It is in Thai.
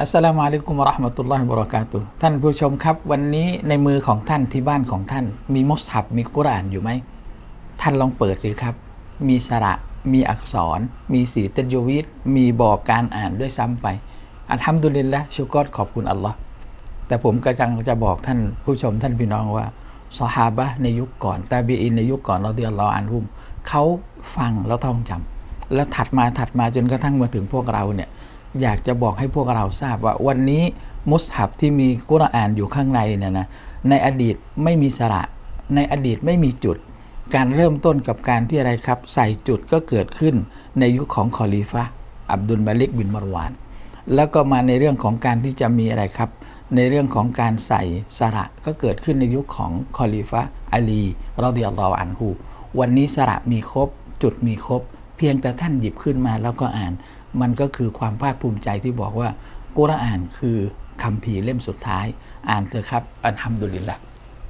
อัสสลามุอะลัยกุมะราะห์มะตุลลอฮิบะเราะกาตุท่านผู้ชมครับวันนี้ในมือของท่านที่บ้านของท่าน มีมุสฮับมีกุรอานอยู่ไหม ท่านลองเปิดสิครับ มีสระ มีอักษร มีสีตัจวีดมีบอกการอ่านด้วยซ้ำไป อัลฮัมดุลิลละชุกรขอบคุณอัลลอฮ์แต่ผมก็จังจะบอกท่านผู้ชมท่านพี่น้องว่าซอฮาบะในยุคก่อนตาบีอินในยุคก่อนเราเดียรออันฮุมเขาฟังแล้วท่องจำแล้วถัดมาถัดมาจนกระทั่งมาถึงพวกเราเนี่ย อยากจะบอกให้พวกเราทราบว่าวันนี้มุสฮับที่มีกุรอานอยู่ข้างในเนี่ยนะในอดีตไม่มีสระ ในอดีตไม่มีจุด การเริ่มต้นกับการที่อะไรครับ ใส่จุดก็เกิดขึ้นในยุคของคอลีฟะอับดุลมาลิกบินมารวาน แล้วก็มาในเรื่องของการที่จะมีอะไรครับ ในเรื่องของการใส่สระก็เกิดขึ้นในยุคของคอลีฟะอาลีเราเดียรออันฮูวันนี้สระมีครบ จุดมีครบ เพียงแต่ท่านหยิบขึ้นมาแล้วก็อ่าน มันก็คือความภาคภูมิใจที่บอกว่ากุรอานคือคำภีเล่มสุดท้าย อ่านเถอะครับอัลฮัมดุลิลละ